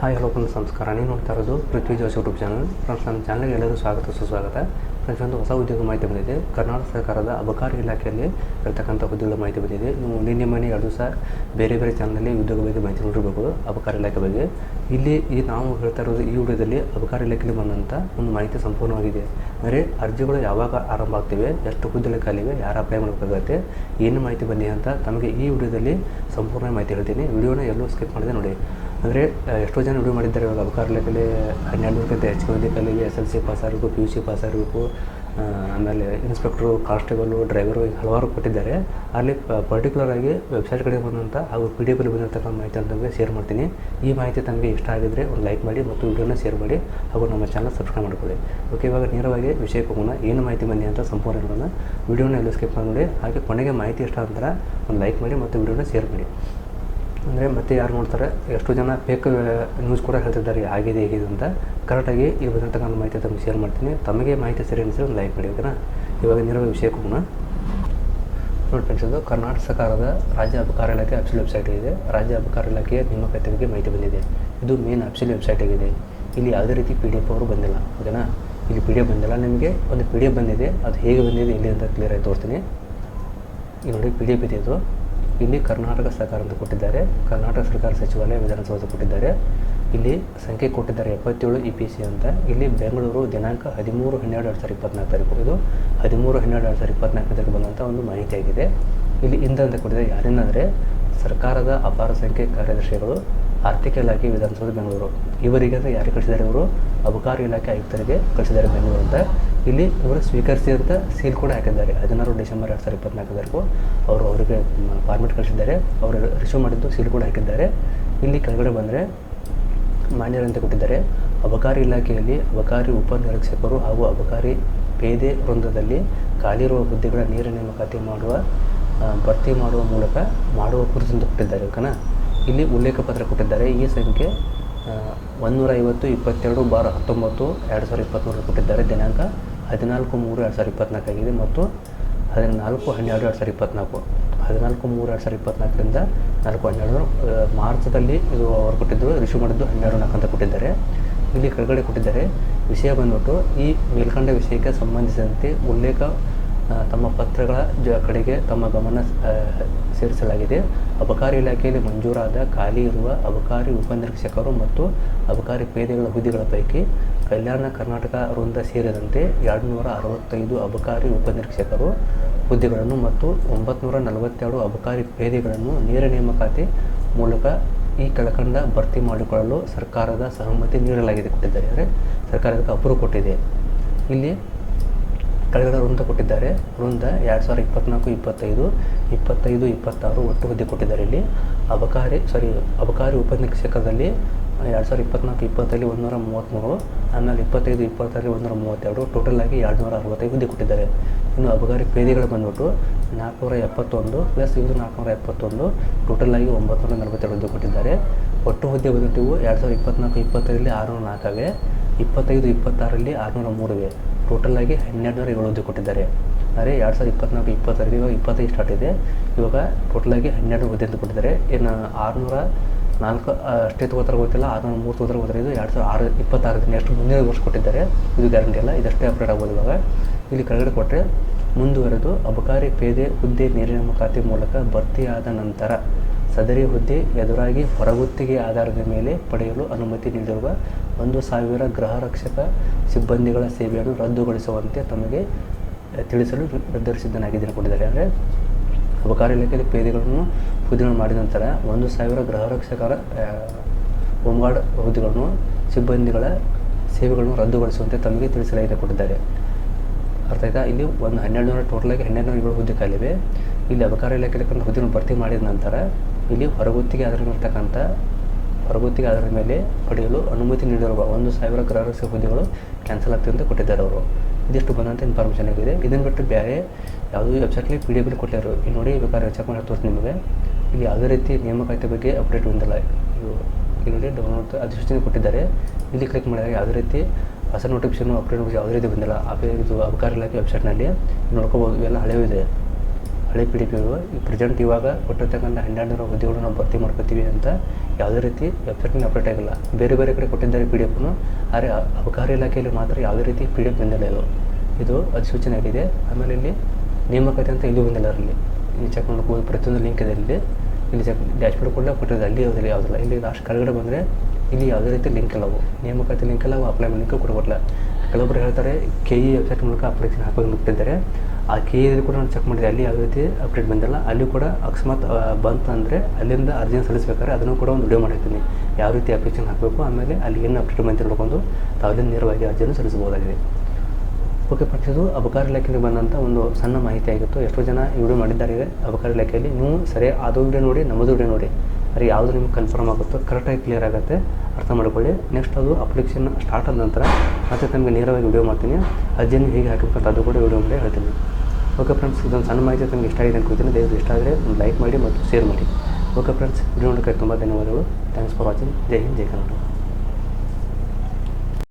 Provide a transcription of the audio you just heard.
Hi hello friends ನಮಸ್ಕಾರ ನೀವು ನೋಡ್ತಾ ಇರೋದು Prithvi Josh YouTube channel friends, ನಮ್ಮ ಚಾನಲ್ಗೆ ಎಲ್ಲರೂ ಸ್ವಾಗತ, ಸುಸ್ವಾಗತ. ಫ್ರೆಂಡ್ಸ್, ಒಂದು ಹೊಸ ಉದ್ಯೋಗ ಮಾಹಿತಿ ಬಂದಿದೆ. ಕರ್ನಾಟಕ ಸರ್ಕಾರದ ಅಬಕಾರಿ ಇಲಾಖೆಯಲ್ಲಿ ಇರತಕ್ಕಂಥ ಉದ್ಯೋಗ ಮಾಹಿತಿ ಬಂದಿದೆ. ನೀವು ನಿನ್ನೆ ಮನೆ ಎರಡು ದಿವಸ ಬೇರೆ ಬೇರೆ ಚಾನಲಲ್ಲಿ ಉದ್ಯೋಗ ಬಗ್ಗೆ ಮಾಹಿತಿ ನೋಡಿರ್ಬೋದು, ಅಬಕಾರಿ ಇಲಾಖೆ ಬಗ್ಗೆ. ಇಲ್ಲಿ ಈ ನಾವು ಹೇಳ್ತಾ ಇರೋದು ಈ ವಿಡಿಯೋದಲ್ಲಿ ಅಬಕಾರಿ ಇಲಾಖೆಯಲ್ಲಿ ಬಂದಂಥ ಒಂದು ಮಾಹಿತಿ ಸಂಪೂರ್ಣವಾಗಿದೆ. ಅಂದರೆ ಅರ್ಜಿಗಳು ಯಾವಾಗ ಆರಂಭ ಆಗ್ತಿವೆ, ಎಷ್ಟು ಹುದ್ದೆಗಳ ಖಾಲಿವೆ, ಯಾರು ಅಪ್ಲೈ ಮಾಡಬೇಕಾಗತ್ತೆ ಏನು ಮಾಹಿತಿ ಬಂದಿದೆ ಅಂತ ತಮಗೆ ಈ ವಿಡಿಯೋದಲ್ಲಿ ಸಂಪೂರ್ಣ ಮಾಹಿತಿ ಹೇಳ್ತೀನಿ. ವಿಡಿಯೋನ ಎಲ್ಲೂ ಸ್ಕಿಪ್ ಮಾಡಿದೆ ನೋಡಿ. ಅಂದರೆ ಎಷ್ಟೋ ಜನ ವಿಡಿಯೋ ಮಾಡಿದ್ದಾರೆ. ಇವಾಗ ಅಬಕಾರಿ ಲೆಕ್ಕಲ್ಲಿ ಹನ್ನೆರಡು ನೂರಕ್ಕಿಂತ ಹೆಚ್ಚು ಮಂದಿ ಕಲಿಗೆ ಎಸ್ ಎಲ್ ಸಿ ಪಾಸ್ ಆಗಬೇಕು ಪಿ ಯು ಸಿ ಪಾಸ್ ಆಗಬೇಕು. ಆಮೇಲೆ ಇನ್ಸ್ಪೆಕ್ಟ್ರು ಕಾನ್ಸ್ಟೇಬಲು ಡ್ರೈವರು ಹಲವಾರು ಕೊಟ್ಟಿದ್ದಾರೆ. ಅಲ್ಲಿ ಪರ್ಟಿಕ್ಯುಲರ್ ಆಗಿ ವೆಬ್ಸೈಟ್ ಕಡೆ ಬಂದಂಥ ಹಾಗೂ ಪಿ ಡಿ ಎಫಲ್ಲಿ ಬಂದಿರತಕ್ಕಂಥ ಮಾಹಿತಿ ಅಂತ ಶೇರ್ ಮಾಡ್ತೀನಿ. ಈ ಮಾಹಿತಿ ತಮಗೆ ಇಷ್ಟ ಆಗಿದ್ದರೆ ಒಂದು ಲೈಕ್ ಮಾಡಿ ಮತ್ತು ವಿಡಿಯೋನ ಶೇರ್ ಮಾಡಿ ಹಾಗೂ ನಮ್ಮ ಚಾನಲ್ ಸಬ್ಸ್ಕ್ರೈಬ್ ಮಾಡ್ಕೊಳ್ಳಿ. ಓಕೆ ಇವಾಗ ನೇರವಾಗಿ ವಿಷಯಕ್ಕೆ ಹೋಗೋಣ. ಏನು ಮಾಹಿತಿ ಬನ್ನಿ ಅಂತ ಸಂಪೂರ್ಣ ಇರೋಣ ವಿಡಿಯೋನ ಎಲ್ಲೂ ಸ್ಕಿಪ್ ಮಾಡಿ ಹಾಗೆ ಕೊನೆಗೆ ಮಾಹಿತಿ ಇಷ್ಟ ಅಂತಾರೆ ಒಂದು ಲೈಕ್ ಮಾಡಿ ಮತ್ತು ವಿಡಿಯೋನ ಶೇರ್ ಮಾಡಿ. ಅಂದರೆ ಮತ್ತೆ ಯಾರು ನೋಡ್ತಾರೆ, ಎಷ್ಟೋ ಜನ ಫೇಕ್ ನ್ಯೂಸ್ ಕೂಡ ಹೇಳ್ತಿದ್ದಾರೆ, ಆಗಿದೆ, ಹೇಗಿದೆ ಅಂತ. ಕರೆಕ್ಟಾಗಿ ಈ ಬಂದಿರ್ತಕ್ಕಂಥ ಮಾಹಿತಿ ತಮಗೆ ಶೇರ್ ಮಾಡ್ತೀನಿ. ತಮಗೆ ಮಾಹಿತಿ ಸರಿ ಅನಿಸಿದ್ರೆ ಒಂದು ಲೈಕ್ ಮಾಡಿ, ಓಕೆನಾ? ಇವಾಗ ನೇರವಾಗಿ ವಿಷಯಕ್ಕೆ ಹೋಗೋಣ ನೋಡಿ ಫ್ರೆಂಡ್ಸ್ ಇದು ಕರ್ನಾಟಕ ಸರ್ಕಾರದ ರಾಜ್ಯ ಅಬಕಾರಿ ಇಲಾಖೆ ಅಫಿಷಿಯಲ್ ವೆಬ್ಸೈಟ್ ಇದೆ ರಾಜ್ಯ ಅಬಕಾರಿ ಇಲಾಖೆಯ ಕತೆ ಬಗ್ಗೆ ಮಾಹಿತಿ ಬಂದಿದೆ. ಇದು ಮೇನ್ ಅಫಿಷಿಯಲ್ ವೆಬ್ಸೈಟ್ ಆಗಿದೆ. ಇಲ್ಲಿ ಯಾವುದೇ ರೀತಿ ಪಿ ಡಿ ಎಫ್ ಅವರು ಬಂದಿಲ್ಲ, ಓಕೆನಾ? ಇಲ್ಲಿ ಪಿ ಡಿ ಎಫ್ ಬಂದಿಲ್ಲ. ನಿಮಗೆ ಒಂದು ಪಿ ಡಿ ಎಫ್ ಬಂದಿದೆ. ಅದು ಹೇಗೆ ಬಂದಿದೆ ಇಲ್ಲಿ ಅಂತ ಕ್ಲಿಯರ್ ಆಗಿ ತೋರಿಸ್ತೀನಿ. ಇಲ್ಲಿ ನೋಡಿ ಪಿ ಡಿ ಎಫ್ ಇದೆ ಇದು. ಇಲ್ಲಿ ಕರ್ನಾಟಕ ಸರ್ಕಾರ ಅಂತ ಕೊಟ್ಟಿದ್ದಾರೆ. ಕರ್ನಾಟಕ ಸರ್ಕಾರ ಸಚಿವಾಲಯ ವಿಧಾನಸೌಧ ಕೊಟ್ಟಿದ್ದಾರೆ. ಇಲ್ಲಿ ಸಂಖ್ಯೆ ಕೊಟ್ಟಿದ್ದಾರೆ ಎಪ್ಪತ್ತೇಳು ಇ ಪಿ ಸಿ ಅಂತ. ಇಲ್ಲಿ ಬೆಂಗಳೂರು ದಿನಾಂಕ ಹದಿಮೂರು ಹನ್ನೆರಡು ಎರಡು ಸಾವಿರದ ಇಪ್ಪತ್ನಾಲ್ಕು ತಾರೀಕು. ಇದು ಹದಿಮೂರು ಹನ್ನೆರಡು ಎರಡು ಸಾವಿರದ ಇಪ್ಪತ್ನಾಲ್ಕನೇ ತಾರೀಕು ಬಂದಂಥ ಒಂದು ಮಾಹಿತಿ ಆಗಿದೆ. ಇಲ್ಲಿ ಇಂದ ಅಂತ ಕೊಟ್ಟಿದ್ದಾರೆ. ಯಾರೇನಂದರೆ ಸರ್ಕಾರದ ಅಪಾರ ಸಂಖ್ಯೆ ಕಾರ್ಯದರ್ಶಿಗಳು, ಆರ್ಥಿಕ ಇಲಾಖೆ, ವಿಧಾನಸೌಧ, ಬೆಂಗಳೂರು. ಇವರಿಗೆ ಅಂತ ಯಾರಿಗೆ ಕಳಿಸಿದ್ದಾರೆ ಇವರು? ಅಬಕಾರಿ ಇಲಾಖೆ ಆಯುಕ್ತರಿಗೆ ಕಳಿಸಿದ್ದಾರೆ ಬೆಂಗಳೂರು ಅಂತ. ಇಲ್ಲಿ ಅವರು ಸ್ವೀಕರಿಸಿದಂಥ ಸೀಲ್ ಕೂಡ ಹಾಕಿದ್ದಾರೆ. ಹದಿನಾರು ಡಿಸೆಂಬರ್ ಎರಡು ಸಾವಿರದ ಇಪ್ಪತ್ನಾಲ್ಕರವರೆಗೂ ಅವರು ಅವರಿಗೆ ಫಾರ್ಮೆಟ್ ಕಳಿಸಿದ್ದಾರೆ. ಅವರು ರಿಸೀವ್ ಮಾಡಿದ್ದು ಸೀಲ್ ಕೂಡ ಹಾಕಿದ್ದಾರೆ. ಇಲ್ಲಿ ಕೆಳಗಡೆ ಬಂದರೆ ಅಂತ ಕೊಟ್ಟಿದ್ದಾರೆ. ಅಬಕಾರಿ ಇಲಾಖೆಯಲ್ಲಿ ಅಬಕಾರಿ ಉಪನಿರೀಕ್ಷಕರು ಹಾಗೂ ಅಬಕಾರಿ ಪೇದೆ ವೃಂದದಲ್ಲಿ ಖಾಲಿ ಇರುವ ಹುದ್ದೆಗಳ ನೇರ ನೇಮಕಾತಿ ಮಾಡುವ ಭರ್ತಿ ಮಾಡುವ ಮೂಲಕ ಮಾಡುವ ಕುರಿತಂತೆ ಕೊಟ್ಟಿದ್ದಾರೆ, ಓಕೆನಾ? ಇಲ್ಲಿ ಉಲ್ಲೇಖ ಪತ್ರ ಕೊಟ್ಟಿದ್ದಾರೆ. ಈ ಸಂಖ್ಯೆ ಒಂದೂರ ಐವತ್ತು, ಇಪ್ಪತ್ತೆರಡು, ಬಾರ್ ಹತ್ತೊಂಬತ್ತು, ಎರಡು ಸಾವಿರದ ಇಪ್ಪತ್ತ್ಮೂರು ಕೊಟ್ಟಿದ್ದಾರೆ. ದಿನಾಂಕ ಹದಿನಾಲ್ಕು ಮೂರು ಎರಡು ಸಾವಿರದ ಇಪ್ಪತ್ನಾಲ್ಕು ಆಗಿದೆ ಮತ್ತು ಹದಿನಾಲ್ಕು ಹನ್ನೆರಡು ಎರಡು ಸಾವಿರದ ಇಪ್ಪತ್ನಾಲ್ಕು. ಹದಿನಾಲ್ಕು ಮೂರು ಎರಡು ಸಾವಿರದ ಇಪ್ಪತ್ನಾಲ್ಕರಿಂದ ನಾಲ್ಕು ಹನ್ನೆರಡು ಮಾರ್ಚದಲ್ಲಿ ಇದು ಅವರು ಕೊಟ್ಟಿದ್ದು ರಿಶ್ಯೂ ಮಾಡಿದ್ದು ಹನ್ನೆರಡು ನಾಲ್ಕು ಅಂತ ಕೊಟ್ಟಿದ್ದಾರೆ. ಇಲ್ಲಿ ಕೆಳಗಡೆ ಕೊಟ್ಟಿದ್ದಾರೆ, ವಿಷಯ ಬಂದ್ಬಿಟ್ಟು ಈ ಮೇಲ್ಕಂಡ ವಿಷಯಕ್ಕೆ ಸಂಬಂಧಿಸಿದಂತೆ ಉಲ್ಲೇಖ ತಮ್ಮ ಪತ್ರಗಳ ಜ, ಕಡೆಗೆ ತಮ್ಮ ಗಮನ ಸೇರಿಸಲಾಗಿದೆ. ಅಬಕಾರಿ ಇಲಾಖೆಯಲ್ಲಿ ಮಂಜೂರಾದ ಖಾಲಿ ಇರುವ ಅಬಕಾರಿ ಉಪನಿರೀಕ್ಷಕರು ಮತ್ತು ಅಬಕಾರಿ ಪೇದೆಗಳ ಹುದ್ದೆಗಳ ಪೈಕಿ ಕಲ್ಯಾಣ ಕರ್ನಾಟಕ ವೃಂದ ಸೇರಿದಂತೆ ಎರಡು ನೂರ ಅರವತ್ತೈದು ಅಬಕಾರಿ ಉಪನಿರೀಕ್ಷಕರು ಹುದ್ದೆಗಳನ್ನು ಮತ್ತು ಒಂಬತ್ತು ನಲವತ್ತೆರಡು ಅಬಕಾರಿ ಪೇದೆಗಳನ್ನು ನೇರ ನೇಮಕಾತಿ ಮೂಲಕ ಈ ಕೆಳಕಂಡ ಭರ್ತಿ ಮಾಡಿಕೊಳ್ಳಲು ಸರ್ಕಾರದ ಸಹಮತಿ ನೀಡಲಾಗಿದೆ ಕೊಟ್ಟಿದ್ದಾರೆ. ಅಂದರೆ ಸರ್ಕಾರ ಅಪ್ರೂವ್ ಕೊಟ್ಟಿದೆ. ಇಲ್ಲಿ ಕೆಳಗಡೆ ವೃಂದ ಕೊಟ್ಟಿದ್ದಾರೆ. ವೃಂದ ಎರಡು ಸಾವಿರದ ಇಪ್ಪತ್ನಾಲ್ಕು, ಇಪ್ಪತ್ತೈದು ಇಪ್ಪತ್ತೈದು, ಇಪ್ಪತ್ತಾರು ಒಟ್ಟು ಹುದ್ದೆ ಕೊಟ್ಟಿದ್ದಾರೆ ಇಲ್ಲಿ. ಅಬಕಾರಿ ಸಾರಿ ಅಬಕಾರಿ ಉಪನಿರೀಕ್ಷಕದಲ್ಲಿ ಎರಡು ಸಾವಿರದ ಇಪ್ಪತ್ನಾಲ್ಕು ಇಪ್ಪತ್ತರಲ್ಲಿ ಒಂದೂರ ಮೂವತ್ತ್ಮೂರು ಆಮೇಲೆ ಇಪ್ಪತ್ತೈದು ಇಪ್ಪತ್ತರಲ್ಲಿ ಒಂದೂರ ಮೂವತ್ತೆರಡು ಟೋಟಲ್ ಆಗಿ ಎರಡು ನೂರ ಅರವತ್ತೈದು ಹುದ್ದೆ ಕೊಟ್ಟಿದ್ದಾರೆ. ಇನ್ನು ಅಬಕಾರಿ ಪೇದೆಗಳು ಬಂದ್ಬಿಟ್ಟು ನಾಲ್ಕುನೂರ ಎಪ್ಪತ್ತೊಂದು ಪ್ಲಸ್ ಇದು ನಾಲ್ಕುನೂರ ಎಪ್ಪತ್ತೊಂದು ಟೋಟಲ್ ಆಗಿ ಒಂಬತ್ತು ನಲವತ್ತೆರಡು ಹುದ್ದೆ ಕೊಟ್ಟಿದ್ದಾರೆ. ಒಟ್ಟು ಹುದ್ದೆ ಬಂದ್ಬಿಟ್ಟು ಎರಡು ಸಾವಿರದ ಇಪ್ಪತ್ನಾಲ್ಕು ಇಪ್ಪತ್ತರಲ್ಲಿ ಆರುನೂರ ನಾಲ್ಕಾವೆ ಇಪ್ಪತ್ತೈದು, ಇಪ್ಪತ್ತಾರರಲ್ಲಿ ಆರುನೂರ ಮೂರಿವೆ ಆಗಿ ಹನ್ನೆರಡು ನೂರ ಏಳು ಹುದ್ದೆ ಕೊಟ್ಟಿದ್ದಾರೆ. ಅಂದರೆ ಎರಡು ಸಾವಿರದ ಇಪ್ಪತ್ನಾಲ್ಕು, ಇಪ್ಪತ್ತೈದು, ಇವಾಗ ಇಪ್ಪತ್ತೈದು ಸ್ಟಾರ್ಟ್ ಇದೆ. ಇವಾಗ ಟೋಟಲ್ ಆಗಿ ಹನ್ನೆರಡು ಹುದ್ದೆ ಅಂತ ಕೊಟ್ಟಿದ್ದಾರೆ. ಇನ್ನು ಆರುನೂರ ನಾಲ್ಕು ಅಷ್ಟೇ ತಗೋತಾರೆ ಗೊತ್ತಿಲ್ಲ. ಆರುನೂರ ಮೂರು ತಗೋತಾರೆ ಗೊತ್ತಿಲ್ಲ. ಇದು ಎರಡು ಸಾವಿರ ಆರು ಇಪ್ಪತ್ತಾರು ನೆಕ್ಸ್ಟ್ ಮುಂದಿನ ವರ್ಷ ಕೊಟ್ಟಿದ್ದಾರೆ. ಇದು ಗ್ಯಾರಂಟಿ ಅಲ್ಲ. ಇದಷ್ಟೇ ಅಪ್ಡೇಟ್ ಆಗ್ಬೋದು ಇವಾಗ. ಇಲ್ಲಿ ಕೆಳಗಡೆ ಕೊಟ್ಟರೆ ಮುಂದುವರೆದು ಅಬಕಾರಿ ಪೇದೆ ಹುದ್ದೆ ನೇರ ನೇಮಕಾತಿ ಮೂಲಕ ಭರ್ತಿಯಾದ ನಂತರ ಸದರಿ ಹುದ್ದೆ ಎದುರಾಗಿ ಹೊರಗುತ್ತಿಗೆ ಆಧಾರದ ಮೇಲೆ ಪಡೆಯಲು ಅನುಮತಿ ನೀಡಿರುವ ಒಂದು ಸಾವಿರ ಗೃಹ ರಕ್ಷಕ ಸಿಬ್ಬಂದಿಗಳ ಸೇವೆಯನ್ನು ರದ್ದುಗೊಳಿಸುವಂತೆ ತಮಗೆ ತಿಳಿಸಲು ನಿರ್ಧರಿಸಿದ್ದನಾಗಿದ್ದೇನೆ ಕೊಟ್ಟಿದ್ದಾರೆ ಅಂದರೆ ಅಬಕಾರಿ ಇಲಾಖೆಯಲ್ಲಿ ಪೇದೆಗಳನ್ನು ಹುದ್ದೆಗಳನ್ನು ಮಾಡಿದ ನಂತರ ಒಂದು ಸಾವಿರ ಗೃಹ ರಕ್ಷಕರ ಹೋಮ್ಗಾರ್ಡ್ ಹುದ್ದೆಗಳನ್ನು, ಸಿಬ್ಬಂದಿಗಳ ಸೇವೆಗಳನ್ನು ರದ್ದುಗೊಳಿಸುವಂತೆ ತಮಗೆ ತಿಳಿಸಲಾಗಿದೆ ಕೊಟ್ಟಿದ್ದಾರೆ. ಆಯ್ತಾ ಇಲ್ಲಿ ಒಂದು ಹನ್ನೆರಡು ನೂರ ಟೋಟಲಾಗಿ ಹನ್ನೆರಡು ನೂರ ಏಳು ಹುದ್ದೆ ಖಾಲಿವೆ ಇಲ್ಲಿ ಅಬಕಾರಿ ಇಲಾಖೆಯಲ್ಲಿ ಹುದ್ದೆಯನ್ನು ಭರ್ತಿ ಮಾಡಿದ ನಂತರ ಇಲ್ಲಿ ಹೊರಗುತ್ತಿಗೆ ಆಧಾರದಲ್ಲಿರ್ತಕ್ಕಂಥ ಹೊರಗುತ್ತಿಗೆ ಆಧಾರದ ಮೇಲೆ ಪಡೆಯಲು ಅನುಮತಿ ನೀಡಿರುವ ಒಂದು ಸಾವಿರ ಗೃಹರಕ್ಷಕ ಹುದ್ದೆಗಳು ಕ್ಯಾನ್ಸಲ್ ಆಗ್ತದೆ ಅಂತ ಕೊಟ್ಟಿದ್ದಾರೆ ಅವರು. ಇದಿಷ್ಟು ಬಂದಂಥ ಇನ್ಫಾರ್ಮೇಷನ್ ಆಗಿದೆ. ಇದನ್ನು ಬಿಟ್ಟು ಬೇರೆ ಯಾವುದೋ ವೆಬ್ಸೈಟ್ಲಿ ಪಿ ಡಿ ಎಫ್ ಕೊಟ್ಟಿದ್ದಾರೆ ಇಲ್ಲಿ ನೋಡಿ ಬೇಕಾದ್ರೆ ಚೆಕ್ ಮಾಡಿ ತೋರಿಸಿ ನಿಮಗೆ. ಇಲ್ಲಿ ಯಾವುದೇ ರೀತಿ ನೇಮಕಾತಿ ಬಗ್ಗೆ ಅಪ್ಡೇಟ್ ಬಂದಿಲ್ಲ ಇವು ಇಲ್ಲಿ ನೋಡಿ ಡೌನ್ಲೋಡ್ ಅಧಿಸೂಚನೆ ಕೊಟ್ಟಿದ್ದಾರೆ. ಇಲ್ಲಿ ಕ್ಲಿಕ್ ಮಾಡಿದಾಗ ಯಾವುದೇ ರೀತಿ ಹೊಸ ನೋಟಿಫಿಕೇಶನ್ ಅಪ್ಡೇಟ್ ಯಾವುದೇ ರೀತಿ ಬಂದಿಲ್ಲ. ಇದು ಅಬಕಾರಿ ಇಲಾಖೆ ವೆಬ್ಸೈಟ್ನಲ್ಲಿ ನೋಡ್ಕೋಬೋದು. ಇವೆಲ್ಲ ಹಳೆಯೂ ಇದೆ. ಹಳೆ ಪಿ ಡಿ ಪಿ ಈ ಪ್ರೆಸೆಂಟ್ ಇವಾಗ ಕೊಟ್ಟಿರ್ತಕ್ಕಂಥ ಹನ್ನೆರಡು ನೂರ ಹುದ್ದೆಗಳು ನಾವು ಭರ್ತಿ ಮಾಡ್ಕೋತೀವಿ ಅಂತ ಯಾವುದೇ ರೀತಿ ವೆಬ್ಸೈಟ್ನಲ್ಲಿ ಅಪ್ಡೇಟ್ ಆಗಿಲ್ಲ. ಬೇರೆ ಬೇರೆ ಕಡೆ ಕೊಟ್ಟಿದ್ದಾರೆ ಪಿ ಡಿ ಎಫ್ನು ಆದರೆ ಅಬಕಾರಿ ಇಲಾಖೆಯಲ್ಲಿ ಮಾತ್ರ ಯಾವುದೇ ರೀತಿ ಪಿ ಡಿ ಎಫ್ ಬಂದಿಲ್ಲ ಇದು. ಇದು ಅಧಿಸೂಚನೆ ಆಗಿದೆ. ಆಮೇಲೆ ಇಲ್ಲಿ ನೇಮಕಾತಿ ಅಂತ ಇದು ಬಂದಿಲ್ಲ ಅದರಲ್ಲಿ. ಇಲ್ಲಿ ಚೆಕ್ ಮಾಡ್ಕೋಬೋದು. ಪ್ರತಿಯೊಂದು ಲಿಂಕ್ ಇದೆ ಇಲ್ಲಿ. ಇಲ್ಲಿ ಚೆಕ್ ಡ್ಯಾಶ್ಬೋರ್ಡ್ ಕೂಡ ಕೊಟ್ಟಿದೆ ಅಲ್ಲಿ ಯಾವುದಿಲ್ಲ ಯಾವುದಿಲ್ಲ. ಇಲ್ಲಿ ಲಾಸ್ಟ್ ಕೆಳಗಡೆ ಬಂದರೆ ಇಲ್ಲಿ ಯಾವುದೇ ರೀತಿ ಲಿಂಕ್ ಇಲ್ಲವು, ನೇಮಕಾತಿ ಲಿಂಕ್ ಇಲ್ಲ ಅವು ಅಪ್ಲೈ ಲಿಂಕ್ ಕೂಡ ಕೊಡಲ್ಲ ಕೆಲವೊಬ್ಬರು ಹೇಳ್ತಾರೆ ಕೆ ಇ ವೆಬ್ಸೈಟ್ ಮೂಲಕ ಅಪ್ಲಿಕೇಶನ್ ಹಾಕೋದು ಮುಟ್ಟಿದ್ದಾರೆ ಆ ಕೆ ಇದಲ್ಲಿ ಕೂಡ ನಾನು ಚೆಕ್ ಮಾಡಿದೆ, ಅಲ್ಲಿ ಯಾವುದೇ ರೀತಿ ಅಪ್ಡೇಟ್ ಬಂದಿಲ್ಲ. ಅಲ್ಲಿ ಕೂಡ ಅಕಸ್ಮಾತ್ ಬಂತು ಬಂತಂದರೆ ಅಲ್ಲಿಂದ ಅರ್ಜಿನ ಸಲ್ಲಿಸಬೇಕಾದ್ರೆ ಅದನ್ನು ಕೂಡ ಒಂದು ವಿಡಿಯೋ ಮಾಡಿರ್ತೀನಿ. ಯಾವ ರೀತಿ ಅಪ್ಲಿಕೇಶನ್ ಹಾಕಬೇಕು, ಆಮೇಲೆ ಅಲ್ಲಿ ಏನು ಅಪ್ಡೇಟ್ ಬಂತು ನೋಡ್ಕೊಂಡು ತಾವಲ್ಲಿ ನೇರವಾಗಿ ಅರ್ಜಿಯನ್ನು ಸಲ್ಲಿಸಬಹುದಾಗಿದೆ. ಓಕೆ ಪಕ್ಷದು ಅಬಕಾರಿ ಇಲಾಖೆಯಲ್ಲಿ ಬಂದಂಥ ಒಂದು ಸಣ್ಣ ಮಾಹಿತಿ ಆಗಿತ್ತು. ಎಷ್ಟೋ ಜನ ವಿಡಿಯೋ ಮಾಡಿದ್ದಾರೆ. ಅಬಕಾರಿ ಇಲಾಖೆಯಲ್ಲಿ ನೀವು ಸರಿ ಅದು ನೋಡಿ, ನಮ್ಮದು ನೋಡಿ. ಅದು ಯಾವುದು ನಿಮ್ಗೆ ಕನ್ಫರ್ಮ್ ಆಗುತ್ತೋ ಕರೆಕ್ಟಾಗಿ ಕ್ಲಿಯರ್ ಆಗುತ್ತೆ, ಅರ್ಥ ಮಾಡ್ಕೊಳ್ಳಿ. ನೆಕ್ಸ್ಟ್ ಅದು ಅಪ್ಲಿಕೇಶನ್ ಸ್ಟಾರ್ಟ್ ಆದ ನಂತರ ಮತ್ತೆ ತಮಗೆ ನೇರವಾಗಿ ವಿಡಿಯೋ ಮಾಡ್ತೀನಿ. ಅರ್ಜಿಯನ್ನು ಹೇಗೆ ಹಾಕಬೇಕಂತ ಅದು ಕೂಡ ವಿಡಿಯೋ ಮಾಡಿ ಹೇಳ್ತೀನಿ. ಓಕೆ ಫ್ರೆಂಡ್ಸ್ ಇದೊಂದು ಸಣ್ಣ ಮಾಹಿತಿ ತಮಗೆ ಇಷ್ಟ ಆಗಿದೆ ಅನ್ಕೋತೀನಿ ದಯವಿಟ್ಟು ಇಷ್ಟ ಆದರೆ ಒಂದು ಲೈಕ್ ಮಾಡಿ ಮತ್ತು ಶೇರ್ ಮಾಡಿ. ಓಕೆ ಫ್ರೆಂಡ್ಸ್ ವಿಡಿಯೋ ನೋಡೋಕ್ಕೆ ತುಂಬ ಧನ್ಯವಾದಗಳು. ಥ್ಯಾಂಕ್ಸ್ ಫಾರ್ ವಾಚಿಂಗ್ ಜೈ ಹಿಂದ್, ಜೈ ಕನ್ನಡ